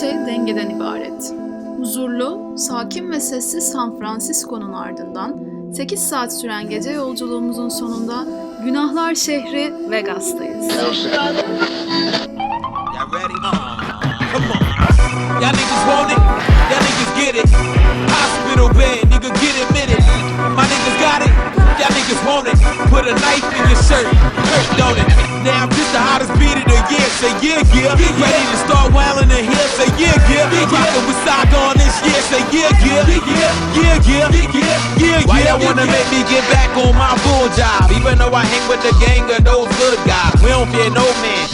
şey dengeden ibaret. Huzurlu, sakin ve sessiz San Francisco'nun ardından 8 saat süren gece yolculuğumuzun sonunda günahlar şehri Vegas'tayız. Nigga, get admitted. My niggas got it. Y'all niggas want it. Put a knife in your shirt. Hurt, don't it? Now this the hottest beat of the year. Say yeah, yeah. Ready to start wildin' in here. Say yeah, yeah. Rockin' with Saigon this year. Say yeah, yeah. Yeah, yeah. Yeah, yeah. Yeah, Why y'all wanna make me get back on my full job? Even though I hang with the gang of those good guys. We don't fear no man.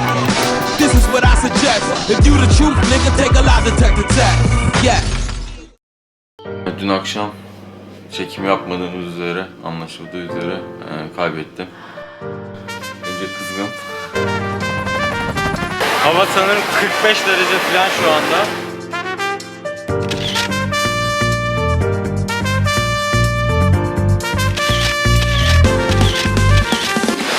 What I suggest. If you the truth, nigga, take a lie detector test. Yeah. Dün akşam çekim yapmadığımız üzere, anlaşıldığı üzere e, kaybettim. Önce kızgın. Hava sanırım 45 derece falan şu anda.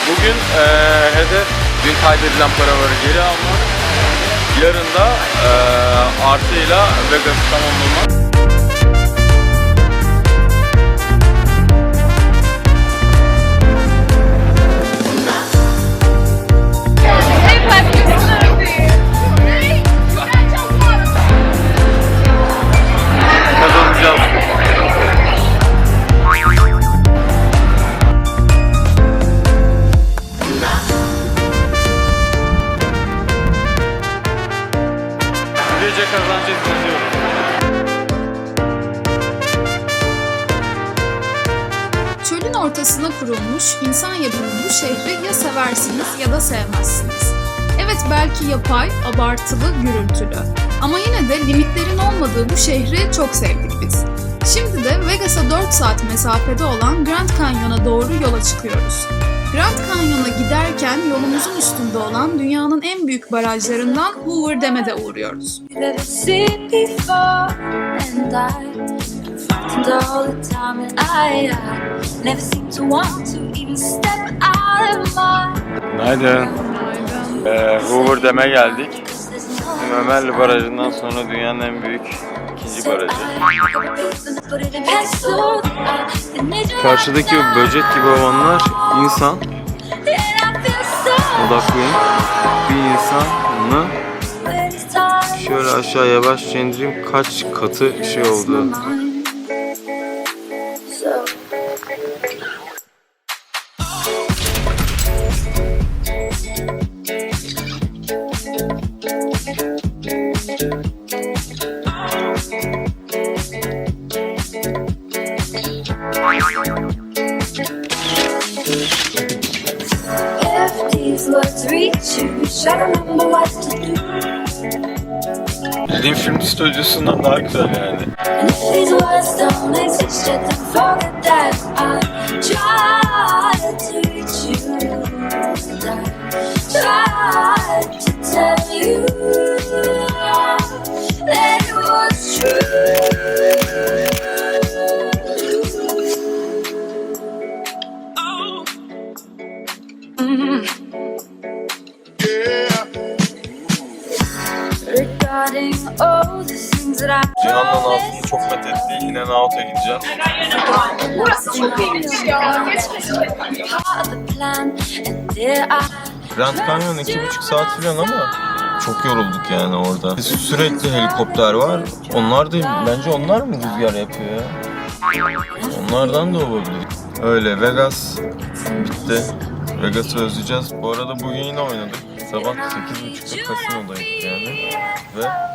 Bugün e, hedef dün kaybedilen paraları geri almak. Yarın da e, artıyla Vegas'ı tamamlamak. Kurulmuş, insan yapımı bu şehri ya seversiniz ya da sevmezsiniz. Evet belki yapay, abartılı, gürültülü. Ama yine de limitlerin olmadığı bu şehri çok sevdik biz. Şimdi de Vegas'a 4 saat mesafede olan Grand Canyon'a doğru yola çıkıyoruz. Grand Canyon'a giderken yolumuzun üstünde olan dünyanın en büyük barajlarından Hoover Dam'e uğruyoruz. Frightened all the time, and I, I never seem to want to even step out of my. Günaydın. Ee, Hoover Dam'e geldik. No Ömerli Barajı'ndan sonra dünyanın en büyük ikinci barajı. Karşıdaki o böcek gibi olanlar insan. Odaklayın. Bir insanı şöyle aşağı yavaşça indireyim kaç katı şey oldu. These words reach you, shall remember what to do. Bildiğim film stüdyosundan daha güzel yani. And if these words don't exist yet, then forget that I tried to Cihan'la Nazlı'nın çok methetti. In and Out'a gideceğim. Burası çok iyiymiş ya. Grand Canyon iki buçuk saat falan ama çok yorulduk yani orada. Sürekli helikopter var. Onlar da bence onlar mı rüzgar yapıyor ya? Onlardan da olabilir. Öyle Vegas bitti. Vegas'ı özleyeceğiz. Bu arada bugün yine oynadık. Sabah 8.30'da kasinodaydık yani. ve?